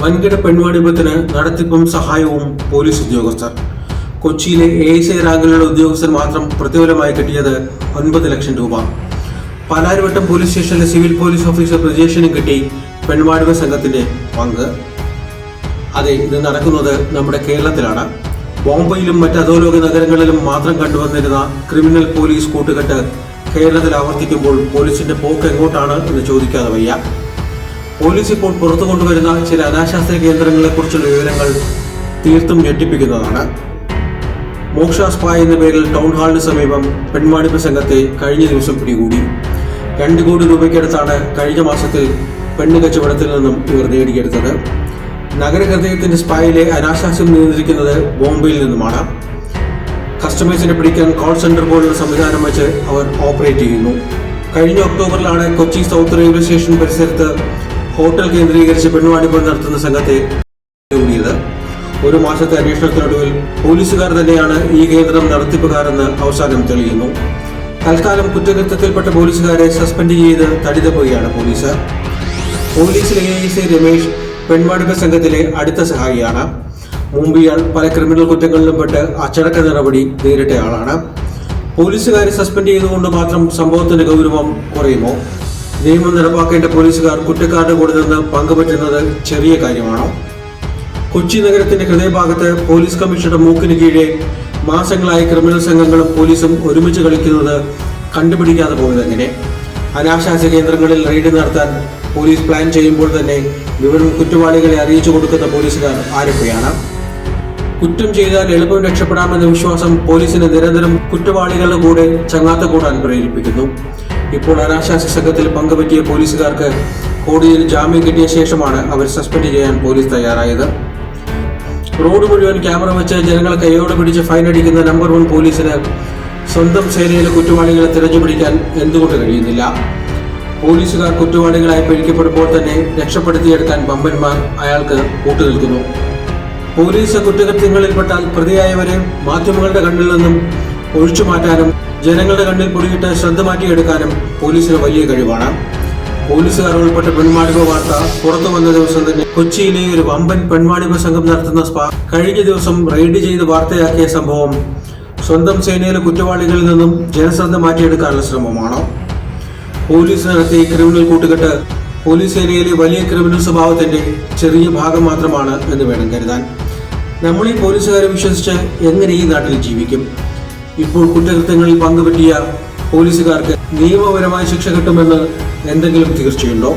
വൻകിട പെൺവാണിഭത്തിന് നടത്തിപ്പും സഹായവും പോലീസ് ഉദ്യോഗസ്ഥർ. കൊച്ചിയിലെ എ എസ് ഐ റാങ്കിലുള്ള ഉദ്യോഗസ്ഥർ മാത്രം പ്രതിഫലമായി കിട്ടിയത് ഒൻപത് ലക്ഷം രൂപ. പാലാരിവട്ടം പോലീസ് സ്റ്റേഷനിലെ സിവിൽ പോലീസ് ഓഫീസർ ബ്രിജേഷിനും കിട്ടി പെൺവാണിഭ സംഘത്തിന്റെ പങ്ക്. അതെ ഇത് നടക്കുന്നത് നമ്മുടെ കേരളത്തിലാണ്. ബോംബെയിലും മറ്റ് അധോലോക നഗരങ്ങളിലും മാത്രം കണ്ടുവന്നിരുന്ന ക്രിമിനൽ പോലീസ് കൂട്ടുകെട്ട് കേരളത്തിൽ ആവർത്തിക്കുമ്പോൾ പോലീസിന്റെ പോക്ക് എങ്ങോട്ടാണ് എന്ന് ചോദിക്കാതെ വയ്യ. പോലീസ് ഇപ്പോൾ പുറത്തു കൊണ്ടുവരുന്ന ചില അനാശാസ്ത്ര കേന്ദ്രങ്ങളെ കുറിച്ചുള്ള വിവരങ്ങൾ തീർത്തും ഞെട്ടിപ്പിക്കുന്നതാണ്. മോക്ഷ സ്പാ എന്ന പേരിൽ ടൗൺ ഹാളിന് സമീപം പെൺവാണിപ്പ് സംഘത്തെ കഴിഞ്ഞ ദിവസം പിടികൂടി. രണ്ട് കോടി രൂപയ്ക്കടുത്താണ് കഴിഞ്ഞ മാസത്തിൽ പെണ്ണ് കച്ചവടത്തിൽ നിന്നും ഇവർ നേടിയെടുത്തത്. നഗരഹൃദയത്തിന്റെ സ്പായിലെ അനാശാസ്യം നിയന്ത്രിക്കുന്നത് ബോംബെയിൽ നിന്നുമാണ്. കസ്റ്റമേഴ്സിനെ പിടിക്കാൻ കോൾ സെന്റർ പോലുള്ള സംവിധാനം വെച്ച് അവർ ഓപ്പറേറ്റ് ചെയ്യുന്നു. കഴിഞ്ഞ ഒക്ടോബറിലാണ് കൊച്ചി സൗത്ത് റെയിൽവേ സ്റ്റേഷൻ പരിസരത്ത് ഹോട്ടൽ കേന്ദ്രീകരിച്ച് പെൺവാണിഭം നടത്തുന്ന സംഘത്തെ കൂടിയത് ഒരു മാസത്തെ അന്വേഷണത്തിനൊടുവിൽ പോലീസുകാർ തന്നെയാണ് ഈ കേന്ദ്രം നടത്തിപ്പുകാരെന്ന് അവസാനം തെളിയുന്നു. തൽക്കാലം കുറ്റകൃത്യത്തിൽപ്പെട്ട പോലീസുകാരെ സസ്പെൻഡ് ചെയ്ത് തടിതപ്പോയാണ് പോലീസ്. പോലീസിലെ എ ഐ സി രമേശ് പെൺവാണിഭ സംഘത്തിലെ അടുത്ത സഹായിയാണ്. മുമ്പ് ഇയാൾ പല ക്രിമിനൽ കുറ്റങ്ങളിലും പെട്ട് അച്ചടക്ക നടപടി നേരിട്ടയാളാണ്. പോലീസുകാരെ സസ്പെൻഡ് ചെയ്തുകൊണ്ട് മാത്രം സംഭവത്തിന്റെ ഗൗരവം കുറയുമോ? നിയമം നടപ്പാക്കേണ്ട പോലീസുകാർ കുറ്റക്കാരുടെ കൂടെ നിന്ന് പങ്കുപറ്റുന്നത് ചെറിയ കാര്യമാണോ. കൊച്ചി നഗരത്തിന്റെ ഹൃദയഭാഗത്ത് പോലീസ് കമ്മീഷണറുടെ മൂക്കിന് കീഴെ മാസങ്ങളായി ക്രിമിനൽ സംഘങ്ങളും പോലീസും ഒരുമിച്ച് കളിക്കുന്നത് കണ്ടുപിടിക്കാതെ പോയതെങ്ങനെ അനാശാസ കേന്ദ്രങ്ങളിൽ റെയ്ഡ് നടത്താൻ പോലീസ് പ്ലാൻ ചെയ്യുമ്പോൾ തന്നെ വിവരം കുറ്റവാളികളെ അറിയിച്ചു കൊടുക്കുന്ന പോലീസുകാർ ആരൊക്കെയാണ്? കുറ്റം ചെയ്താൽ എളുപ്പം രക്ഷപ്പെടാമെന്ന വിശ്വാസം പോലീസിനെ നിരന്തരം കുറ്റവാളികളുടെ കൂടെ ചങ്ങാത്ത കൂടാൻ പ്രേരിപ്പിക്കുന്നു. ഇപ്പോൾ അനാശാസ സംഘത്തിൽ പങ്കുപറ്റിയ പോലീസുകാർക്ക് കോടതിയിൽ ജാമ്യം കിട്ടിയ ശേഷമാണ് അവർ സസ്പെൻഡ് ചെയ്യാൻ പോലീസ് തയ്യാറായത്. റോഡ് മുഴുവൻ ക്യാമറ വെച്ച് ജനങ്ങൾ കൈയോടെ പിടിച്ച് ഫൈൻ അടിക്കുന്ന നമ്പർ വൺ പോലീസിന് സ്വന്തം സേനയിലെ കുറ്റവാളികളെ തിരഞ്ഞുപിടിക്കാൻ എന്തുകൊണ്ട് കഴിയുന്നില്ല? പോലീസുകാർ കുറ്റവാളികളായി പിടിക്കപ്പെടുമ്പോൾ തന്നെ രക്ഷപ്പെടുത്തിയെടുക്കാൻ ബമ്പന്മാർ അയാൾക്ക് കൂട്ടുനിൽക്കുന്നു പോലീസ് കുറ്റകൃത്യങ്ങളിൽപ്പെട്ടാൽ പ്രതിയായവരെ മാധ്യമങ്ങളുടെ കണ്ണിൽ നിന്നും ഒഴിച്ചു മാറ്റാനും ജനങ്ങളുടെ കണ്ണിൽ പൊടിയിട്ട് ശ്രദ്ധ മാറ്റിയെടുക്കാനും പോലീസിന് വലിയ കഴിവാണ്. പോലീസുകാർ ഉൾപ്പെട്ട പെൺവാണിഭ വാർത്ത പുറത്തു വന്ന ദിവസം തന്നെ കൊച്ചിയിലെ ഒരു വമ്പൻ പെൺവാണിഭ സംഘം നടത്തുന്ന സ്പാ കഴിഞ്ഞ ദിവസം റെയ്ഡ് ചെയ്ത് വാർത്തയാക്കിയ സംഭവം സ്വന്തം സേനയിലെ കുറ്റവാളികളിൽ നിന്നും ജനശ്രദ്ധ മാറ്റിയെടുക്കാനുള്ള ശ്രമമാണോ. പോലീസ് നടത്തിയ ക്രിമിനൽ കൂട്ടുകെട്ട് പോലീസ് സേനയിലെ വലിയ ക്രിമിനൽ സ്വഭാവത്തിന്റെ ചെറിയ ഭാഗം മാത്രമാണ് എന്ന് വേണം കരുതാൻ. നമ്മൾ ഈ പോലീസുകാരെ വിശ്വസിച്ച് എങ്ങനെ ഈ നാട്ടിൽ ജീവിക്കും? ഇപ്പോൾ കുറ്റകൃത്യങ്ങളിൽ പങ്കുപറ്റിയ പോലീസുകാർക്ക് നിയമപരമായി ശിക്ഷ കിട്ടുമെന്ന് എന്തെങ്കിലും തീർച്ചയുണ്ടോ?